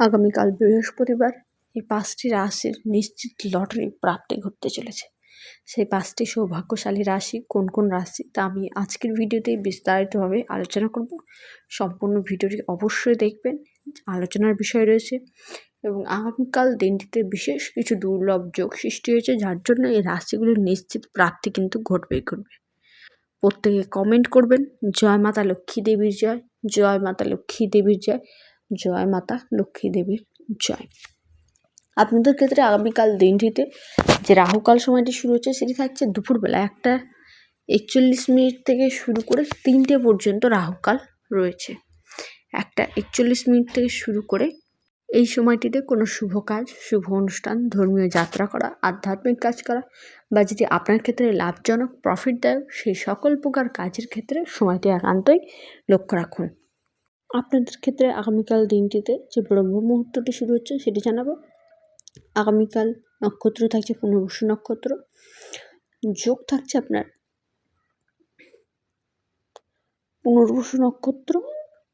আগামীকাল বৃহস্পতিবার এই পাঁচটি রাশির নিশ্চিত লটারি প্রাপ্তি ঘটতে চলেছে। সেই পাঁচটি সৌভাগ্যশালী রাশি কোন কোন রাশি তা আমি আজকের ভিডিওতেই বিস্তারিতভাবে আলোচনা করব। সম্পূর্ণ ভিডিওটি অবশ্যই দেখবেন, আলোচনার বিষয় রয়েছে এবং আগামীকাল দিনটিতে বিশেষ কিছু দুর্লভ যোগ সৃষ্টি হয়েছে যার জন্য এই রাশিগুলির নিশ্চিত প্রাপ্তি কিন্তু ঘটবেই ঘটবে। প্রত্যেকে কমেন্ট করবেন, জয় মাতা লক্ষ্মী দেবীর জয় জয় মাতা লক্ষ্মী দেবীর জয়। জয় মাতা, লক্ষ্মী দেবীর জয়। আপনাদের ক্ষেত্রে আগামীকাল দিনটিতে যে রাহুকাল সময়টি শুরু হচ্ছে, সেটি থাকছে দুপুরবেলা একটা একচল্লিশ মিনিট থেকে শুরু করে তিনটে পর্যন্ত রাহুকাল রয়েছে। একটা একচল্লিশ মিনিট থেকে শুরু করে এই সময়টিতে কোনো শুভ কাজ, শুভ অনুষ্ঠান, ধর্মীয় যাত্রা করা, আধ্যাত্মিক কাজ করা বা যেটি আপনার ক্ষেত্রে লাভজনক প্রফিটদায়ক সেই সকল প্রকার কাজের ক্ষেত্রে সময়টি একান্তই লক্ষ্য রাখুন। আপনাদের ক্ষেত্রে আগামীকাল দিনটিতে যে ব্রহ্ম মুহূর্তটি শুরু হচ্ছে সেটি জানাব। আগামীকাল নক্ষত্র থাকছে পুনর্বসু নক্ষত্র। যোগ থাকছে আপনার পুনর্বসু নক্ষত্র,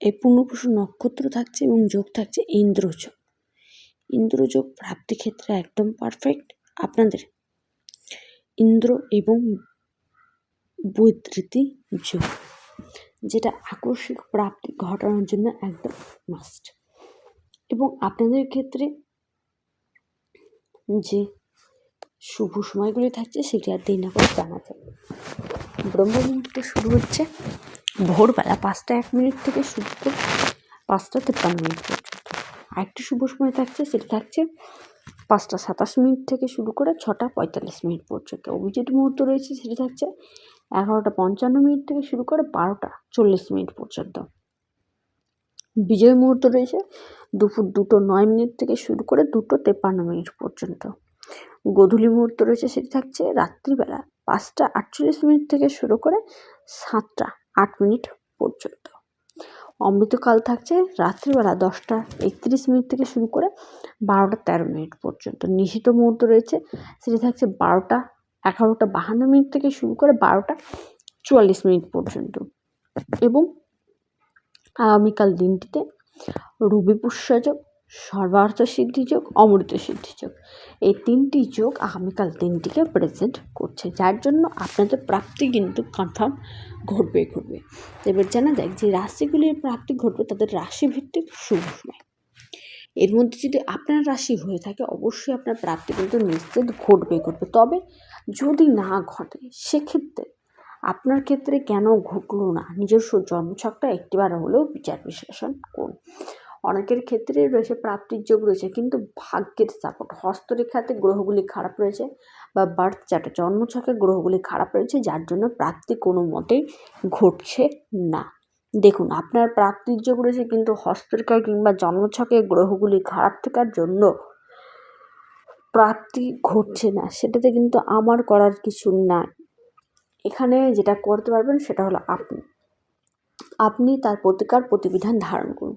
এই পুনর্বসু নক্ষত্র থাকছে এবং যোগ থাকছে ইন্দ্রযোগ। ইন্দ্রযোগ প্রাপ্তি ক্ষেত্রে একদম পারফেক্ট আপনাদের ইন্দ্র এবং বৈদ্যুতি যোগ। যেটা আকস্মিক প্রাপ্তি ঘটানোর জন্য একদম মাস্ট এবং আপনাদের ক্ষেত্রে যে শুভ সময়গুলি থাকছে সেটি আর দিন করে জানা যাবে ব্রহ্ম মুহূর্ত শুরু হচ্ছে ভোরবেলা পাঁচটা এক মিনিট থেকে শুরু করে পাঁচটা তেপ্পান্ন মিনিট পর্যন্ত। আরেকটি শুভ সময় থাকছে, সেটি থাকছে পাঁচটা সাতাশ মিনিট থেকে শুরু করে ছটা পঁয়তাল্লিশ মিনিট পর্যন্ত। অভিজিৎ মুহূর্ত রয়েছে, সেটি থাকছে এগারোটা পঞ্চান্ন মিনিট থেকে শুরু করে বারোটা চল্লিশ মিনিট পর্যন্ত। বিজয় মুহূর্ত রয়েছে দুপুর দুটো নয় মিনিট থেকে শুরু করে দুটো তেপান্ন মিনিট পর্যন্ত। গোধূলি মুহূর্ত রয়েছে, সেটি থাকছে রাত্রিবেলা পাঁচটা আটচল্লিশ মিনিট থেকে শুরু করে সাতটা আট মিনিট পর্যন্ত। অমৃতকাল থাকছে রাত্রিবেলা দশটা একত্রিশ মিনিট থেকে শুরু করে বারোটা তেরো মিনিট পর্যন্ত। নিশিত মুহূর্ত রয়েছে, সেটি থাকছে বারোটা এগারোটা বাহান্ন মিনিট থেকে শুরু করে বারোটা চুয়াল্লিশ মিনিট পর্যন্ত। এবং, আগামীকাল দিনটিতে রবি পুষ্যযোগ সর্বার্থ সিদ্ধিযোগ অমৃত সিদ্ধিযোগ এই তিনটি যোগ আগামীকাল দিনটিকে প্রেজেন্ট করছে, যার জন্য আপনাদের প্রাপ্তি কিন্তু কনফার্ম ঘটবে ঘটবে। এবার জানা যায় যে রাশিগুলির প্রাপ্তি ঘটবে, তাদের রাশিভিত্তিক শুভ সময়। এর মধ্যে যদি আপনার রাশি হয়ে থাকে, অবশ্যই আপনার প্রাপ্তি কিন্তু নিশ্চিত ঘটবে ঘটবে। তবে যদি না ঘটে, সেক্ষেত্রে আপনার ক্ষেত্রে কেন ঘটলো না? নিজস্ব জন্মছকটা একটিবার হলেও বিচার বিশ্লেষণ করুন। অনেকের ক্ষেত্রে রয়েছে প্রাপ্তির যোগ রয়েছে, কিন্তু ভাগ্যের সাপোর্ট হস্তরেখাতে গ্রহগুলি খারাপ রয়েছে বা বার্থ চার্টে জন্মছকে গ্রহগুলি খারাপ রয়েছে, যার জন্য প্রাপ্তি কোনো মতেই ঘটছে না। দেখুন, আপনার প্রাপ্তির যোগ রয়েছে কিন্তু হস্তরেখা কিংবা জন্মছকে গ্রহগুলি খারাপ থাকার জন্য প্রাপ্তি ঘটছে না। সেটাতে কিন্তু আমার করার কিছু নাই। এখানে যেটা করতে পারবেন সেটা হলো আপনি আপনি তার প্রতিকার প্রতিবিধান ধারণ করুন।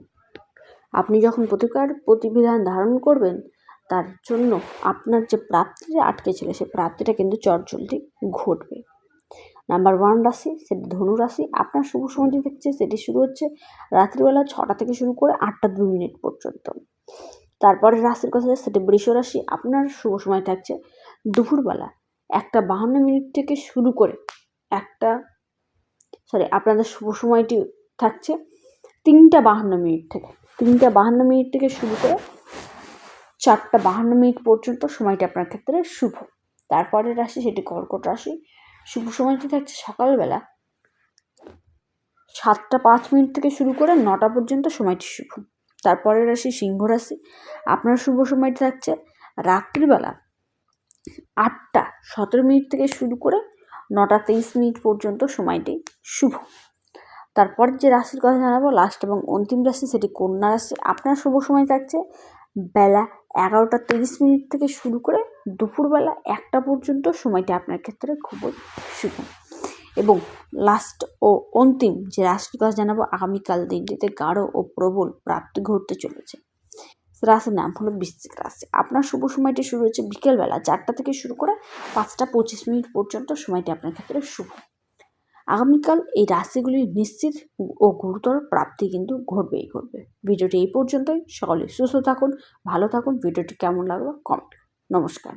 আপনি যখন প্রতিকার প্রতিবিধান ধারণ করবেন, তার জন্য আপনার যে প্রাপ্তিটা আটকে ছিল সেই প্রাপ্তিটা কিন্তু চটজলদি ঘটবে। নাম্বার ওয়ান রাশি, সেটি ধনু রাশি। আপনার শুভ সময়টি দেখছে সেটি শুরু হচ্ছে রাত্রিবেলা ছটা থেকে শুরু করে আটটা দু মিনিট পর্যন্ত। তারপরে রাশির কথা সেটি বৃষ রাশি। আপনার শুভ সময় থাকছে দুপুরবেলা একটা বাহান্ন মিনিট থেকে শুরু করে একটা সরি আপনাদের শুভ সময়টি থাকছে তিনটা বাহান্ন মিনিট থেকে। তিনটা বাহান্ন মিনিট থেকে শুরু করে চারটা বাহান্ন মিনিট পর্যন্ত সময়টি আপনার ক্ষেত্রে শুভ। তারপরের রাশি, সেটি কর্কট রাশি। শুভ সময়টি থাকছে সকালবেলা। সাতটা পাঁচ মিনিট থেকে শুরু করে নটা পর্যন্ত সময়টি শুভ। তারপরের রাশি সিংহ রাশি। আপনার শুভ সময়টি থাকছে রাত্রিবেলা আটটা সতেরো মিনিট থেকে শুরু করে নটা তেইশ মিনিট পর্যন্ত সময়টি শুভ। তারপর যে রাশির কথা জানাব, লাস্ট এবং অন্তিম রাশি সেটি কন্যা রাশি। আপনার শুভ সময় থাকছে বেলা এগারোটা তিরিশ মিনিট থেকে শুরু করে দুপুরবেলা একটা পর্যন্ত সময়টি আপনার ক্ষেত্রে খুবই শুভ। এবং লাস্ট ও অন্তিম যে রাশির কথা জানাব, আগামীকাল দিনটিতে গাঢ় ও প্রবল প্রাপ্তি ঘটতে চলেছে। রাশির নাম হলো বৃশ্চিক রাশি। আপনার শুভ সময়টি শুরু হচ্ছে বিকেলবেলা চারটা থেকে শুরু করে পাঁচটা পঁচিশ মিনিট পর্যন্ত সময়টি আপনার ক্ষেত্রে শুভ। আগামীকাল এই রাশিগুলির নিশ্চিত ও গুরুতর প্রাপ্তি কিন্তু ঘটবেই ঘটবে। ভিডিওটি এই পর্যন্তই। সকলে সুস্থ থাকুন, ভালো থাকুন। ভিডিওটি কেমন লাগল? কমেন্ট নমস্কার।